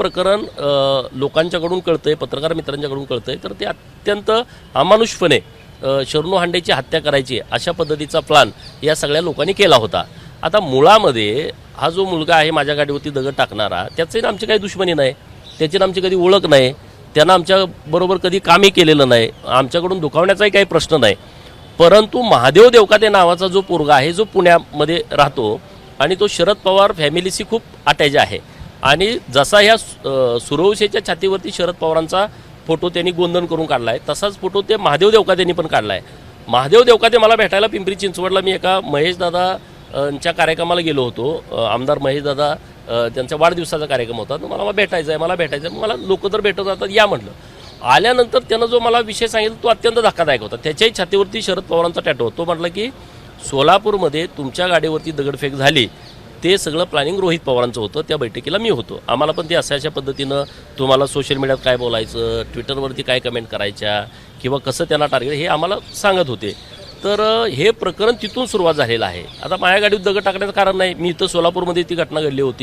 प्रकरण लोकांच्याकडून लोकांच्याकडून कळतंय पत्रकार मित्रांच्याकडून कळतंय तर ते अत्यंत अमानुषपणे शरणू हांडेची हत्या करायची अशा पद्धतीचा प्लान या सगळ्या लोकांनी केला होता. आता मुळामध्ये हा जो मुलगा आहे माझ्या गाडीवरती दगड टाकणारा त्याचे आमची काही दुश्मनी नाही. त्याची ना आमची कधी ओळख नाही. त्यांना आमच्याबरोबर कधी कामही केलेलं नाही. आमच्याकडून दुखावण्याचाही काही प्रश्न नाही. परंतु महादेव देवकाते नावाचा जो पोरगा आहे जो पुण्यामध्ये राहतो आणि तो शरद पवार फॅमिलीशी खूप अटॅच आहे. आणि जसा ह्या सुरवशेच्या छातीवरती शरद पवारांचा फोटो त्यांनी गोंधन करून काढला आहे तसाच फोटो ते महादेव देवकातेंनी पण काढला आहे महादेव देवकाते मला भेटायला पिंपरी चिंचवडला मी एका महेशदादांच्या कार्यक्रमाला गेलो होतो. आमदार महेशदादा त्यांचा वाढदिवसाचा कार्यक्रम होता. तर मला मला भेटायचं आहे मला भेटायचं आहे मला लोक जर भेटत जातात या म्हटलं. आल्यानंतर त्यानं जो मला विषय सांगितला तो अत्यंत धक्कादायक होता. त्याच्याही छातीवरती शरद पवारांचा टॅटो होता. तो म्हटलं की सोलापूरमध्ये तुमच्या गाडीवरती दगडफेक झाली. ते सगळं प्लॅनिंग रोहित पवारांचं होतं. त्या बैठकीला मी होतो. आम्हाला पण ते अशा अशा पद्धतीनं तुम्हाला सोशल मीडियात काय बोलायचं ट्विटरवरती काय कमेंट करायच्या किंवा कसं त्यांना टार्गेट हे आम्हाला सांगत होते. तर हे प्रकरण तिथून सुरुवात झालेलं आहे. आता माझ्या गाडीत दगड टाकण्याचं कारण नाही. मी इथं सोलापूरमध्ये ती घटना घडली होती.